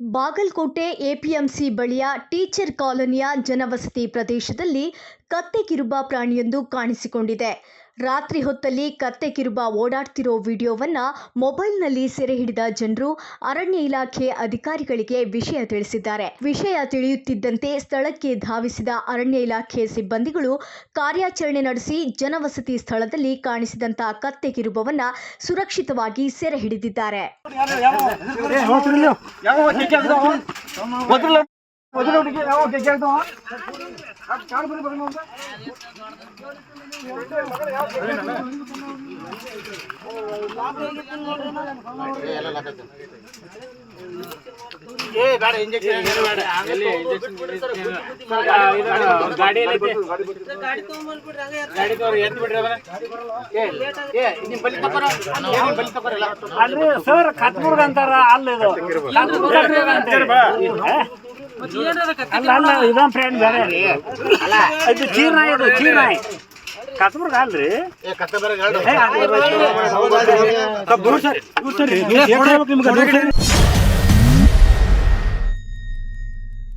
Bagalkot APMC ಬಳಿಯ teacher ಕಾಲೋನಿಯ ಜನವಸತಿ ಪ್ರದೇಶದಲ್ಲಿ ಕತ್ತೆ ಕಿರುಬ ಪ್ರಾಣಿಯೊಂದು ಕಾಣಿಸಿಕೊಂಡಿದೆ. ರಾತ್ರಿ ಹೊತ್ತಲ್ಲಿ ಕತ್ತೆ ಕಿರುಬ ಓಡಾಡ್ತಿರೋ ವಿಡಿಯೋವನ್ನ ಮೊಬೈಲ್ನಲ್ಲಿ ಸೆರೆ ಹಿಡಿದ ಜನರು ಅರಣ್ಯ ಇಲಾಖೆ ಅಧಿಕಾರಿಗಳಿಗೆ ವಿಷಯ ತಿಳಿಸಿದ್ದಾರೆ. ವಿಷಯ ತಿಳಿಯುತ್ತಿದ್ದಂತೆ ಸ್ಥಳಕ್ಕೆ ಧಾವಿಸಿದ ಅರಣ್ಯ ಇಲಾಖೆ ಸಿಬ್ಬಂದಿಗಳು ಕಾರ್ಯಾಚರಣೆ ನಡೆಸಿ ಜನವಸತಿ ಸ್ಥಳದಲ್ಲಿ ಕಾಣಿಸಿದಂತಹ ಕತ್ತೆ ಕಿರುಬವನ್ನ ಸುರಕ್ಷಿತವಾಗಿ ಸೆರೆ ಹಿಡಿದಿದ್ದಾರೆ. ಇಂಜೆಕ್ಷನ್ ಗಾಡಿ ಗಾಡಿ ಎತ್ತು ಬಿಡ್ರಿ ಏ ಏ ತಗೋರಲ್ಲ ಅಲ್ರಿ ಸರ್ ಕತ್ಬುರ್ಗ ಅಂತಾರ ಅಲ್ಲ ಇದು. ಅಲ್ಲ ಅಲ್ಲ ಇದೊಂದ್ ಫ್ರೆಂಡ್ ಬೇರೆ. ಇದು ಚೀರ್ನಾಯಿ ಇದು ಚೀರ್ನಾಯಿ. ಕತ್ಬುರ್ಗ ಅಲ್ರಿ? ದೂರ ಸರಿ, ದೂರ ಸರಿ.